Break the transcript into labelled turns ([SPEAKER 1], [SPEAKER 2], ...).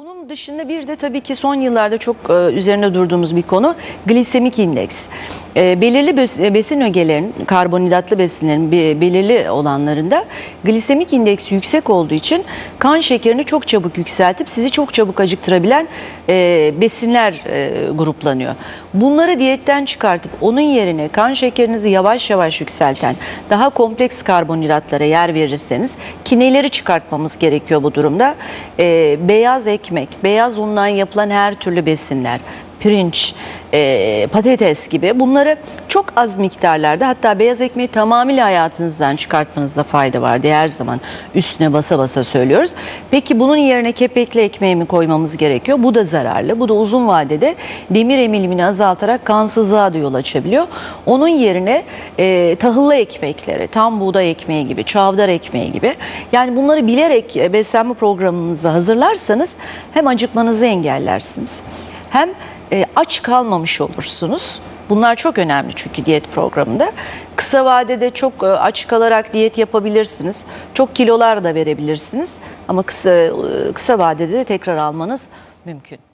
[SPEAKER 1] Bunun dışında bir de tabii ki son yıllarda çok e, üzerinde durduğumuz bir konu glisemik indeks. E, belirli bes- besin ögelerinin, karbonhidratlı besinlerin be- belirli olanlarında glisemik indeks yüksek olduğu için kan şekerini çok çabuk yükseltip sizi çok çabuk acıktırabilen e, besinler e, gruplanıyor. Bunları diyetten çıkartıp onun yerine kan şekerinizi yavaş yavaş yükselten daha kompleks karbonhidratlara yer verirseniz kineleri çıkartmamız gerekiyor bu durumda. E, beyaz ekmek, beyaz undan yapılan her türlü besinler, pirinç, e, patates gibi bunları çok az miktarlarda hatta beyaz ekmeği tamamıyla hayatınızdan çıkartmanızda fayda var diye her zaman üstüne basa basa söylüyoruz. Peki bunun yerine kepekli ekmeği mi koymamız gerekiyor? Bu da zararlı. Bu da uzun vadede demir emilimini azaltarak kansızlığa da yol açabiliyor. Onun yerine e, tahıllı ekmekleri, tam buğday ekmeği gibi, çavdar ekmeği gibi yani bunları bilerek e, beslenme programınızı hazırlarsanız hem acıkmanızı engellersiniz hem e, aç kalmamış olursunuz. Bunlar çok önemli çünkü diyet programında. Kısa vadede çok e, aç kalarak diyet yapabilirsiniz. Çok kilolar da verebilirsiniz. Ama kısa e, kısa vadede de tekrar almanız mümkün.